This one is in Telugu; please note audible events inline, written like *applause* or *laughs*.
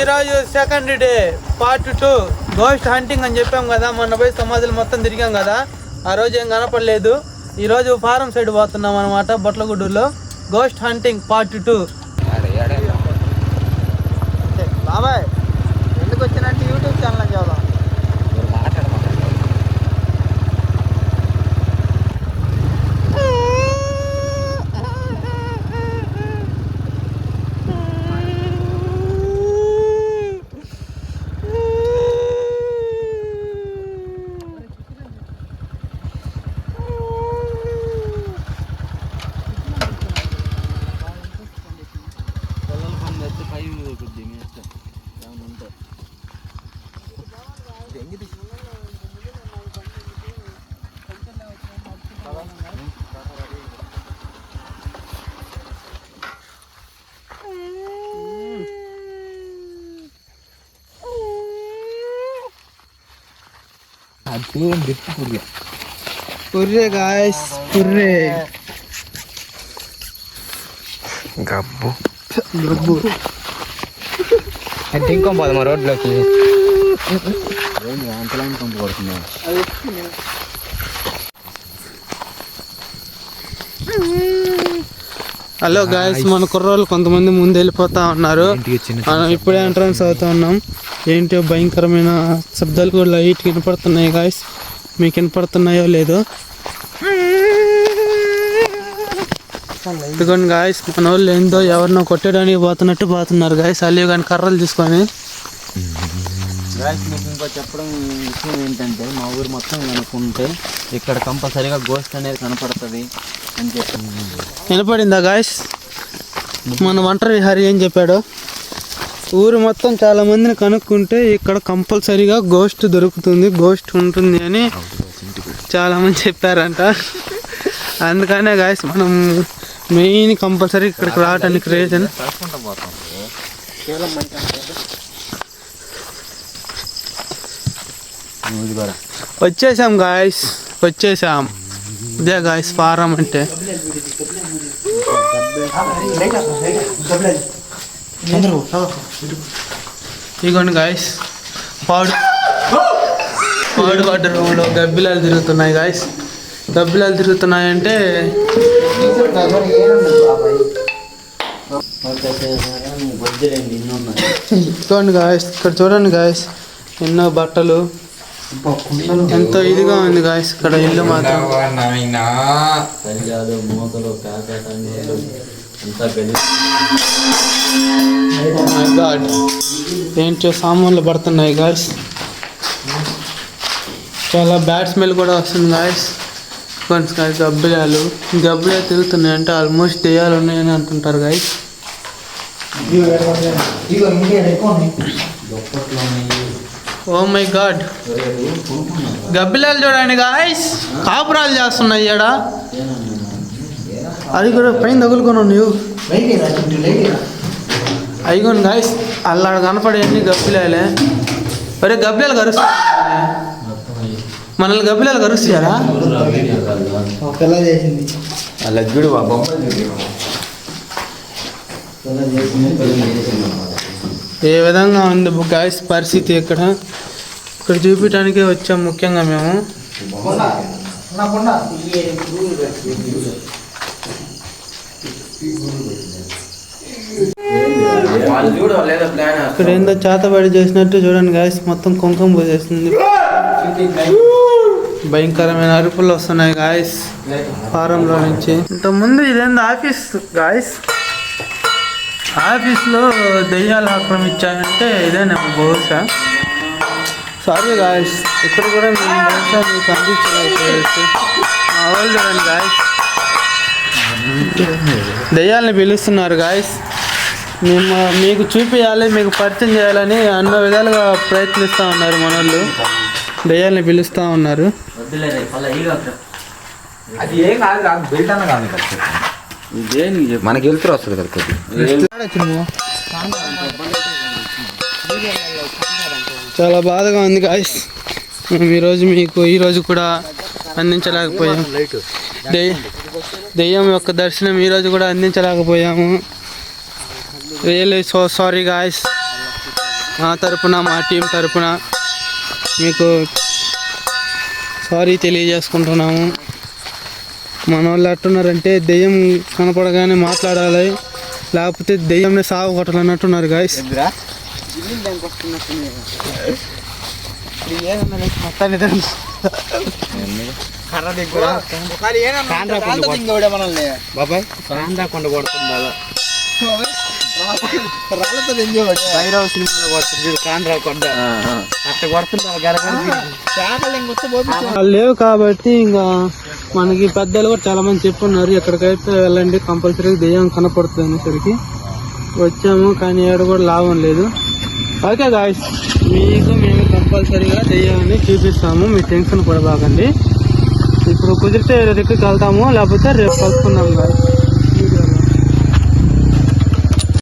ఈరోజు second day part two ghost hunting అని చెప్పాం కదా మొన్న పోయి సమాధులు మొత్తం తిరిగాం కదా. ఆ రోజు ఏం కనపడలేదు. ఈ రోజు ఫారం సైడ్ పోతున్నాం అనమాట బొట్లగుడ్డులో. గోస్ట్ హంటింగ్ పార్ట్ టూ బాబాయ్. పుర్రే గాయస్ పుర్రే గబ్బు. గబ్బు. అంటే ఇంకో పోదామా రోడ్లోకి? అంతలో కొంత పడుతుంది హలో గాయస్ మన కుర్రోళ్ళు కొంతమంది ముందు వెళ్ళిపోతా ఉన్నారు. మనం ఇప్పుడే ఎంట్రన్స్ అవుతా ఉన్నాం. ఏంటో భయంకరమైన శబ్దాలు కూడా లైట్ వినపడుతున్నాయి గాయస్ మీకు వినపడుతున్నాయో లేదో? ఇదిగోండి గాయస్ మన వాళ్ళు ఏందో ఎవరినో కొట్టడానికి పోతున్నట్టు పోతున్నారు గాయస్ అల్లి కానీ కర్రలు తీసుకొని. గాయస్ మీకు ఇంకో చెప్పడం విషయం ఏంటంటే మా ఊరు మొత్తం కనుక్కుంటే ఇక్కడ కంపల్సరీగా గోస్ట్ అనేది కనపడుతుంది. వినపడిందా గాయస్ మన ఒంటరి హరి ఏం చెప్పాడు? ఊరు మొత్తం చాలా మందిని కనుక్కుంటే ఇక్కడ కంపల్సరీగా గోస్ట్ దొరుకుతుంది గోస్ట్ ఉంటుంది అని చాలా మంది చెప్పారంట. అందుకనే గాయస్ మనం మెయిన్ కంపల్సరీ ఇక్కడికి రావడానికి రీజన్ వచ్చేసాం గాయస్ వచ్చేసాం. ఇదే గాయస్ ఫారం అంటే. ఇదిగోండి గాయస్ పాడు. పాడు పడ్డ రూమ్లో గబ్బిలాలు తిరుగుతున్నాయి గాయస్ గబ్బిలాలు తిరుగుతున్నాయంటే *laughs* చూడండి గాయస్ ఇక్కడ చూడండి గాయస్ ఎన్నో బట్టలు. ఎంతో ఇదిగా ఉంది గాయస్ ఇక్కడ ఇల్లు మాత్రం. మూతలు ఏంటో సామాన్లు పడుతున్నాయి గాయస్ చాలా బ్యాడ్ స్మెల్ కూడా వస్తుంది గాయస్ కొంచెం గాయస్ గబ్బిలాలు. గబ్బిలాలు తిరుగుతున్నాయి అంటే ఆల్మోస్ట్ దెయ్యాలు ఉన్నాయని అంటుంటారు గాయస్ ఉన్నాయి ఓ మై గాడ్ గబ్బిలాలు చూడండి గాయస్ కాపురాలు చేస్తున్నాయి ఈడ. అది కూడా పైన తగులుకొని నువ్వు అయిగోండి గాయస్ అల్లాడ కనపడే అన్ని గబ్బిలాలే. ఒరే గబ్బిలాలు కరుస్తా మనల్ని గబ్బిలాలు కరుస్తారా అలా చూడు బా బొమ్మ. ఏ విధంగా ఉంది గాయస్ పరిస్థితి ఇక్కడ? ఇక్కడ చూపించడానికే వచ్చాం ముఖ్యంగా మేము. ఇక్కడ ఏందో చేతబడి చేసినట్టు చూడండి గాయస్ మొత్తం కుంకుమ పోసేస్తుంది. భయంకరమైన అరుపులు వస్తున్నాయి గాయస్ ఫారంలో నుంచి. ఇంతకుముందు ఇదేందో ఆఫీస్ గాయస్ ఆఫీస్లో దెయ్యాలు ఆక్రమించాయంటే ఇదేనేమో బహుశా సారీ గాయస్ ఇక్కడ కూడా మేము బహుశా మీకు అందించలేకపోవచ్చు మా వాళ్ళు చూడండి గాయస్ దెయ్యాలని పిలుస్తున్నారు గాయస్ మేము మీకు చూపించాలి మీకు పరిచయం చేయాలని అన్న విధాలుగా ప్రయత్నిస్తూ ఉన్నారు మన వాళ్ళు దెయ్యాలని పిలుస్తూ ఉన్నారు. అది ఏం కాదు కాదు బెల్ట్ అన్న కాదు. మనకి వెళ్తురు వస్తుంది కదా కొద్దిగా చాలా బాధగా ఉంది గాయస్ మేము ఈరోజు మీకు ఈరోజు కూడా అందించలేకపోయాం. దెయ్య దెయ్యం యొక్క దర్శనం ఈరోజు కూడా అందించలేకపోయాము. రియల్లీ సో సారీ గాయస్ నా తరపున మా టీం తరపున మీకు సారీ తెలియజేసుకుంటున్నాము. మన వాళ్ళు ఎట్టున్నారంటే దెయ్యం కనపడగానే మాట్లాడాలి. లేకపోతే దెయ్యంని సాగు కొట్టాలన్నట్టున్నారు గాయస్ బాబాయ్ కాండ్రాకొండ కొడుతుంది. భైరవ సినిమాలో కొడుతుంది చూడు కాండ్రాకొండ అట్ట కొడుతుంది గరగర వాళ్ళు లేవు కాబట్టి ఇంకా మనకి పెద్దలు కూడా చాలా మంది చెప్పున్నారు ఎక్కడికైతే వెళ్ళండి కంపల్సరీ దెయ్యం కనపడుతుంది అనేసరికి. వచ్చాము కానీ ఏడు కూడా లాభం లేదు. ఓకే గాయస్ మీకు మేము కంపల్సరీగా దెయ్యాన్ని చూపిస్తాము మీ టెన్షన్ పడబాకండి ఇప్పుడు కుదిరితే రేపు వెళ్తాము లేకపోతే రేపు కలుసుకుందాం గాయస్